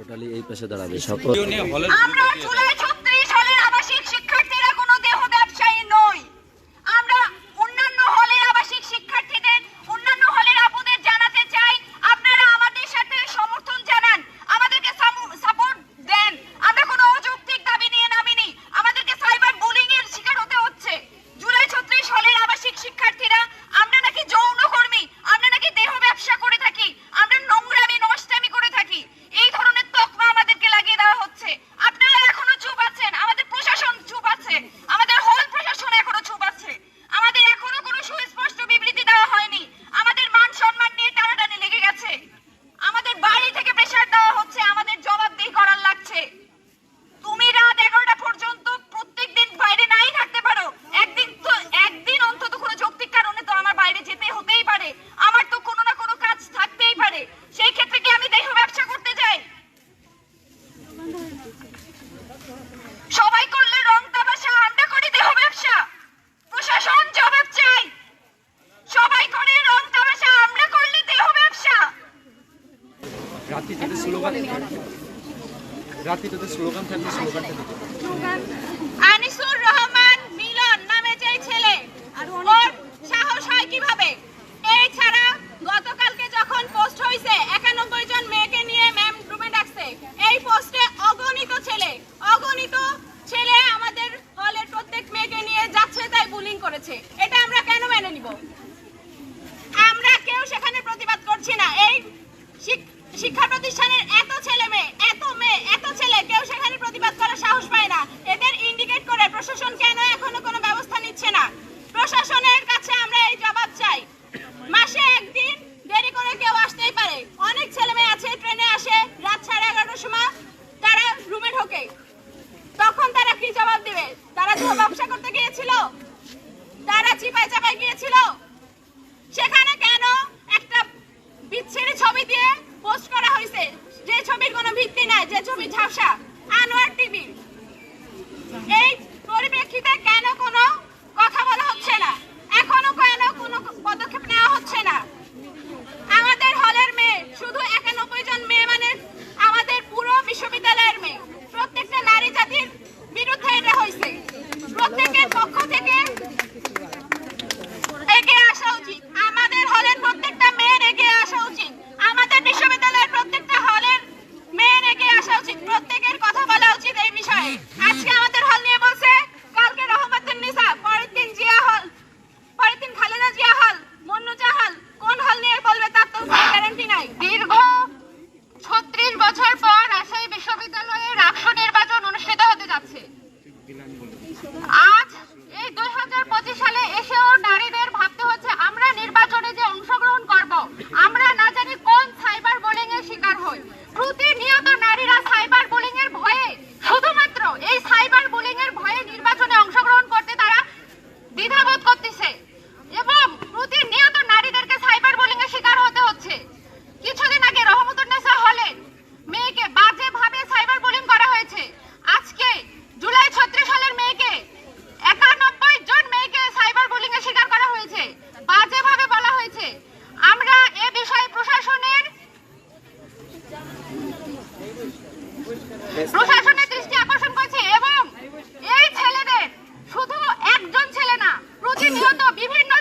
Totally এই পাশে দাঁড়াবে। সকল রাত্রি তাদের স্লোগান রাত্রি তাদের স্লোগান থাকবে স্লোগানটা দিতে যারা ধোয়া ব্যবসা করতে গিয়েছিল। তারা চিপাই চাপাই গিয়েছিল। সেখানে কেন একটা বিচ্ছিরি ছবি দিয়ে পোস্ট করা হয়েছে? যে ছবির কোনো ভিত্তি নাই, যে ছবি ঝাপসা। আনোয়ার টিভি। এই পরিপ্রেক্ষিতে আসা উচিত। প্রত্যেকের কথা বলা উচিত এই বিষয়ে। আজকে আমাদের হল নিয়ে বলছে, কালকে রহমতুল নিসা পরের দিন জিয়া হল। পরের দিন খালেদা জিয়া হল। মন্নুজা হল। কোন হল নিয়ে বলবে তার তো গ্যারান্টি নাই। দীর্ঘ ছত্রিশ বছর পর রাজশাহী বিশ্ববিদ্যালয়ে রাষ্ট্র নির্বাচন অনুষ্ঠিত হতে যাচ্ছে। มี人那